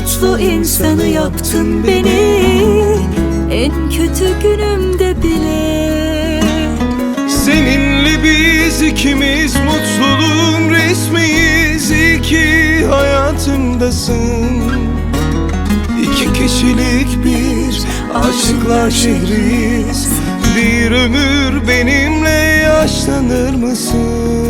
Mutlu insanı yaptın beni. En kötü günümde bile. Seninle biz ikimiz mutluluğun resmiyiz. İyi ki hayatımdasın. İki kişilik bir aşıklar şehriyiz. Bir ömür benimle yaşlanır mısın?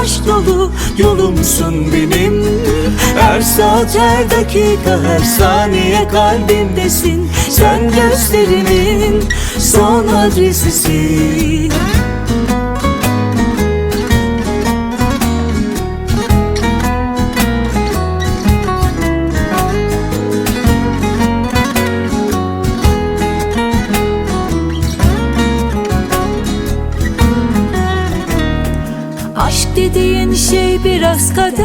aşk dolu yolumsun benim. Her saat her dakika her saniye kalbimdesin. Sen gözlerimin son adresisin dediğin şey biraz kader